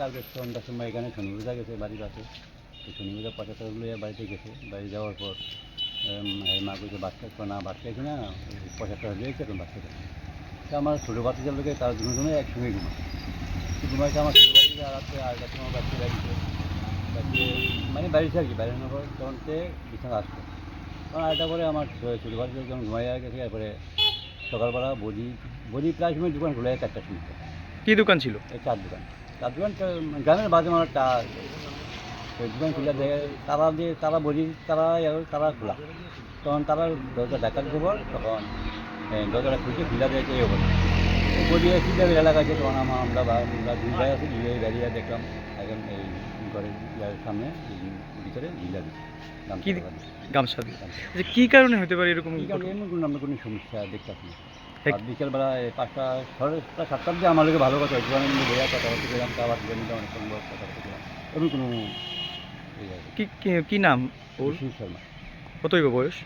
কালকে সন্ধ্যার সময় এখানে শনি পূজা গেছে বাড়ির কাছে তো শনি পূজা পঁচাত্তর লইয়া বাড়িতে গেছে। বাড়ি যাওয়ার পর মা কইছে বাচ্চা না বাচ্চা আছে না? পঁচাত্তর লইয়েছে এখন বাচ্চাটা তো আমার ছোটো বাচ্চা লোকে তার দুজনে একসঙ্গে ঘুমায়। ঘুমাইছে আমার ছোটো বাচ্চা রাত্রে কাছে আমার বাচ্চা বাড়িতে মানে বাড়িতে আর কি বাইরে না পর তখন বিছানা আসতো। আরেকটা পরে আমার ছোটো বাচ্চা যখন ঘুমাইয়া গেছে এরপরে সকালবেলা বডি বডি প্রায় সময় দোকান খুলে যায় চারটার সময়। কি দোকান ছিল? এই চার দোকান। চার দোকান গ্রামের বাজে আমার টা দোকান খুলে দেয় তারা দিয়ে তারা বলি তারা তারা খোলা। তখন তারা দরজা ডাকাত খবর তখন দরজাটা খুঁজে খুলে দিয়েছে এই অবস্থা সিলের এলাকা আছে তখন আমার আমরা আমরা দুই ভাই আছি দুই ভাই বেরিয়ে দেখলাম এখন এই ঘরের সামনে ভিতরে দিচ্ছে। কি গামছা দিয়ে? কি কারণে হতে পারে এরকম কোনো আমরা কোনো সমস্যা বিকেলবেলা পাঁচটা সাড়ে সাতটার আমার লোকে ভালো কথা হয়েছিল আমি বইয়া কথা বলতে গেলাম অনেক কথা বলতে গেলাম। এমন কোনো এই আর কি। কি নাম ওর? শর্মা। কতই বয়স?